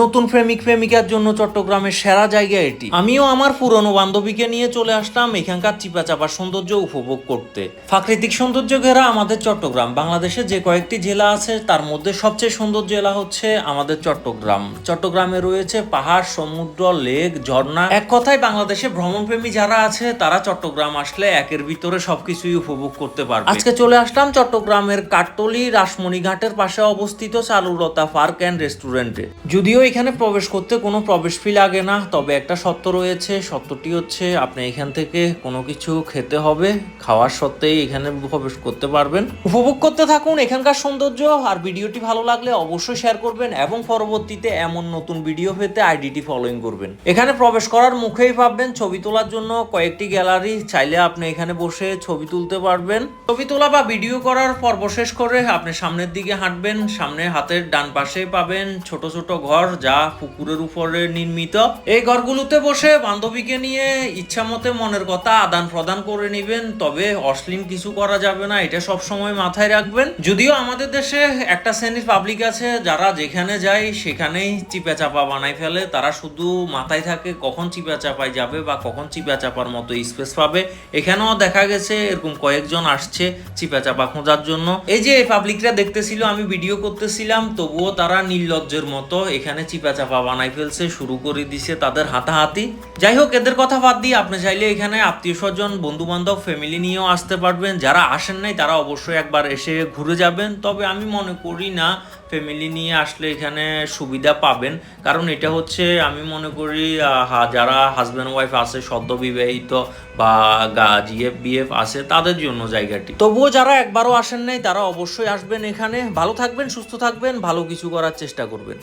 নতুন প্রেমিক প্রেমিকার জন্য চট্টগ্রামের সেরা জায়গা এটি। আমিও আমার পুরনো বান্ধবীকে নিয়ে চলে আসলাম এখানকার চিপা চাপার সৌন্দর্য উপভোগ করতে। প্রাকৃতিক সৌন্দর্য ঘেরা আমাদের চট্টগ্রাম। বাংলাদেশে যে কয়েকটি জেলা আছে, তার মধ্যে সবচেয়ে সুন্দর জেলা হচ্ছে আমাদের চট্টগ্রাম। চট্টগ্রামে রয়েছে পাহাড়, সমুদ্র, লেক, ঝর্ণা। এক কথায় বাংলাদেশে ভ্রমণপ্রেমী যারা আছে, তারা চট্টগ্রাম আসলে একের ভিতরে সবকিছুই উপভোগ করতে পারবে। আজকে চলে আসলাম চট্টগ্রামের কাটতলি রাসমণি ঘাটের পাশে অবস্থিত চারুলতা পার্ক অ্যান্ড রেস্টুরেন্টে। যদিও এখানে প্রবেশ করতে কোনো প্রবেশ ফি লাগে না। তবে একটা সত্য রয়েছে সত্যটি হচ্ছে আপনি এখান থেকে কোনো কিছু খেতে হবে, খাওয়ার সত্ত্বেই এখানে প্রবেশ করতে পারবেন। উপভোগ করতে থাকুন এখানকার সৌন্দর্য, আর ভিডিওটি ভালো লাগলে অবশ্যই শেয়ার করবেন এবং পরবর্তীতে এমন নতুন ভিডিও পেতে আইডিটি ফলোইং করবেন। এখানে প্রবেশ করার মুখেই পাবেন ছবি তোলার জন্য কয়েকটি গ্যালারি চাইলে আপনি এখানে বসে ছবি তুলতে পারবেন। ছবি তোলা বা ভিডিও করার পর্ব শেষ করে আপনি সামনের দিকে হাঁটবেন, সামনে হাতের ডান পাশে পাবেন ছোট ছোট ঘর যা পুকুরের উপরে নির্মিত, এই ঘরগুলোতে বসে বান্ধবীকে নিয়ে ইচ্ছা মতে মনের কথা আদান প্রদান করে নেবেন, তবে অশ্লীল কিছু করা যাবে না, এটা সব সময় মাথায় রাখবেন। যদিও আমাদের দেশে একটা শ্রেণির পাবলিক আছে, যারা যেখানে যায় সেখানেই চিপা চাপা বানাই ফেলে, তারা শুধু মাথায় থাকে কখন চিপা চাপায় যাবে বা কখন চিপা চাপার মতো স্পেস পাবে। এখানেও দেখা গেছে, এরকম কয়েকজন আসছে চিপা চাপা খোঁজার জন্য। এই যে পাবলিকরা দেখতেছিল, আমি ভিডিও করতেছিলাম, তবুও তারা নির্লজ্জের মতো এখানে চিপা চাপা বানাই ফেলছে, শুরু করে দিছে তাদের হাতাহাতি। যাই হোক, এদের কথা বাদ দিয়ে আপনি চাইলে এখানে আত্মীয় স্বজন বন্ধু বান্ধব ফ্যামিলি নিয়েও আসতে পারবেন। যারা আসেন নাই, তারা অবশ্যই একবার এসে ঘুরে যাবেন। তবে আমি মনে করি না ফ্যামিলি নিয়ে আসলে এখানে সুবিধা পাবেন। কারণ এটা হচ্ছে, আমি মনে করি যারা হাজব্যান্ড ওয়াইফ আছে, সদ্য বিবাহিত বা জিএফ, বিএফ আছে, তাদের জন্য জায়গাটি। তবুও যারা একবারও আসেন নাই, তারা অবশ্যই আসবেন এখানে। ভালো থাকবেন, সুস্থ থাকবেন, ভালো কিছু করার চেষ্টা করবেন।